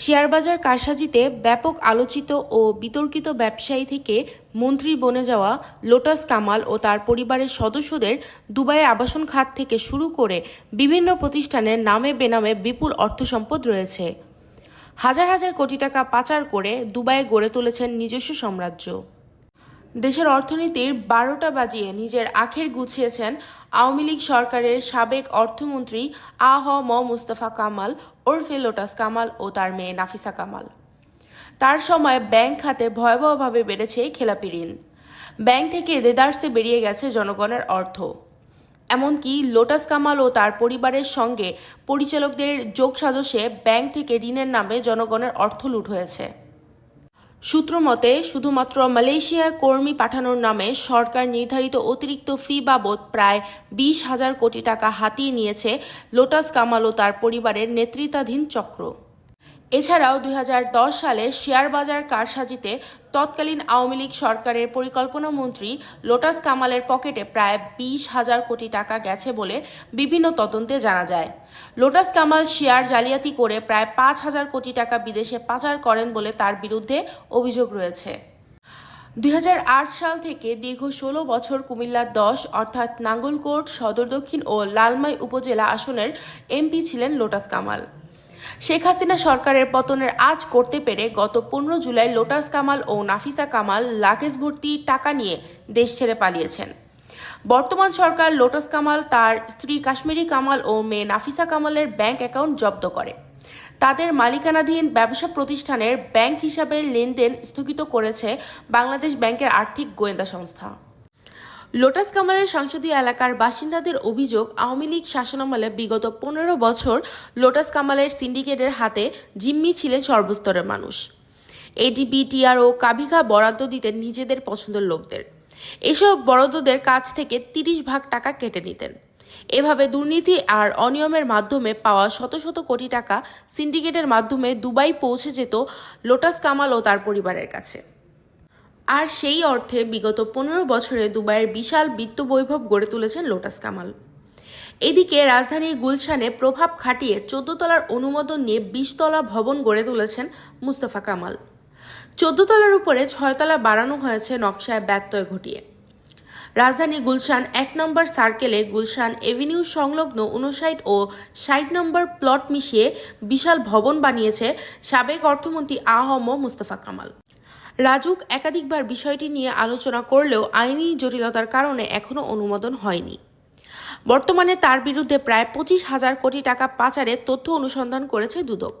শেয়ারবাজার কারসাজিতে ব্যাপক আলোচিত ও বিতর্কিত ব্যবসায়ী থেকে মন্ত্রী বনে যাওয়া লোটাস কামাল ও তার পরিবারের সদস্যদের দুবাইয়ে আবাসন খাত থেকে শুরু করে বিভিন্ন প্রতিষ্ঠানের নামে বেনামে বিপুল অর্থ সম্পদ রয়েছে। হাজার হাজার কোটি টাকা পাচার করে দুবাইয়ে গড়ে তুলেছেন নিজস্ব সাম্রাজ্য। দেশের অর্থনীতির বারোটা বাজিয়ে নিজের আখের গুছিয়েছেন আওয়ামী লীগ সরকারের সাবেক অর্থমন্ত্রী আ হ ম মুস্তাফা কামাল, ওরফে লোটাস কামাল ও তার মেয়ে নাফিসা কামাল। তার সময় ব্যাংক খাতে ভয়াবহভাবে বেড়েছে খেলাপি ঋণ। ব্যাংক থেকে দেদারসে বেরিয়ে গেছে জনগণের অর্থ। এমনকি লোটাস কামাল ও তার পরিবারের সঙ্গে পরিচালকদের যোগসাজশে ব্যাংক থেকে ঋণের নামে জনগণের অর্থ লুট হয়েছে। সূত্র মতে, শুধুমাত্র মালয়েশিয়ায় কর্মী পাঠানোর নামে সরকার নির্ধারিত অতিরিক্ত ফি বাবদ প্রায় বিশ হাজার কোটি টাকা হাতিয়ে নিয়েছে লোটাস কামালো তার পরিবারের নেতৃত্বাধীন চক্র। এছাড়াও দুই হাজার দশ সালে শেয়ার বাজার কারসাজিতে তৎকালীন আওয়ামী লীগ সরকারের পরিকল্পনা মন্ত্রী লোটাস কামালের পকেটে প্রায় বিশ হাজার কোটি টাকা গেছে বলে বিভিন্ন তদন্তে জানা যায়। লোটাস কামাল শেয়ার জালিয়াতি করে প্রায় পাঁচ হাজার কোটি টাকা বিদেশে পাচার করেন বলে তার বিরুদ্ধে অভিযোগ রয়েছে। দুই হাজার আট সাল থেকে দীর্ঘ ষোলো বছর কুমিল্লা দশ অর্থাৎ নাঙ্গলকোট, সদর দক্ষিণ ও লালমাই উপজেলা আসনের এমপি ছিলেন লোটাস কামাল। শেখ হাসিনা সরকারের পতনের আজ করতে পেরে গত পনেরো জুলাই লোটাস কামাল ও নাফিসা কামাল লাগেজ ভর্তি টাকা নিয়ে দেশ ছেড়ে পালিয়েছেন। বর্তমান সরকার লোটাস কামাল, তার স্ত্রী কাশ্মীরি কামাল ও মেয়ে নাফিসা কামালের ব্যাংক অ্যাকাউন্ট জব্দ করে। তাদের মালিকানাধীন ব্যবসা প্রতিষ্ঠানের ব্যাংক হিসাবে লেনদেন স্থগিত করেছে বাংলাদেশ ব্যাংকের আর্থিক গোয়েন্দা সংস্থা। লোটাস কামালের সংসদীয় এলাকার বাসিন্দাদের অভিযোগ, আওয়ামী লীগ শাসনামলে বিগত পনেরো বছর লোটাস কামালের সিন্ডিকেটের হাতে জিম্মি ছিলেন সর্বস্তরের মানুষ। এডিবি টিআর ও কাবিখা বরাদ্দ দিতেন নিজেদের পছন্দের লোকদের। এসব বরাদ্দদের কাছ থেকে তিরিশ ভাগ টাকা কেটে নিতেন। এভাবে দুর্নীতি আর অনিয়মের মাধ্যমে পাওয়া শত শত কোটি টাকা সিন্ডিকেটের মাধ্যমে দুবাই পৌঁছে যেত লোটাস কামাল ও তার পরিবারের কাছে। আর সেই অর্থে বিগত পনেরো বছরে দুবাইয়ের বিশাল বিত্ত বৈভব গড়ে তুলেছেন লোটাস কামাল। এদিকে রাজধানীর গুলশানে প্রভাব খাটিয়ে চোদ্দ তলার অনুমোদন নিয়ে বিশতলা ভবন গড়ে তুলেছেন মুস্তফা কামাল। চোদ্দ তলার উপরে ছয়তলা বাড়ানো হয়েছে নকশায় ব্যত্যয় ঘটিয়ে। রাজধানী গুলশান এক নম্বর সার্কেলে গুলশান এভিনিউ সংলগ্ন উনষাট ও ষাট নম্বর প্লট মিশিয়ে বিশাল ভবন বানিয়েছে সাবেক অর্থমন্ত্রী আহম মুস্তফা কামাল। রাজুক একাধিকবার বিষয়টি নিয়ে আলোচনা করলেও আইনি জটিলতার কারণে এখনও অনুমোদন হয়নি। বর্তমানে তার বিরুদ্ধে প্রায় পঁচিশ হাজার কোটি টাকা পাচারের তথ্য অনুসন্ধান করেছে দুদক।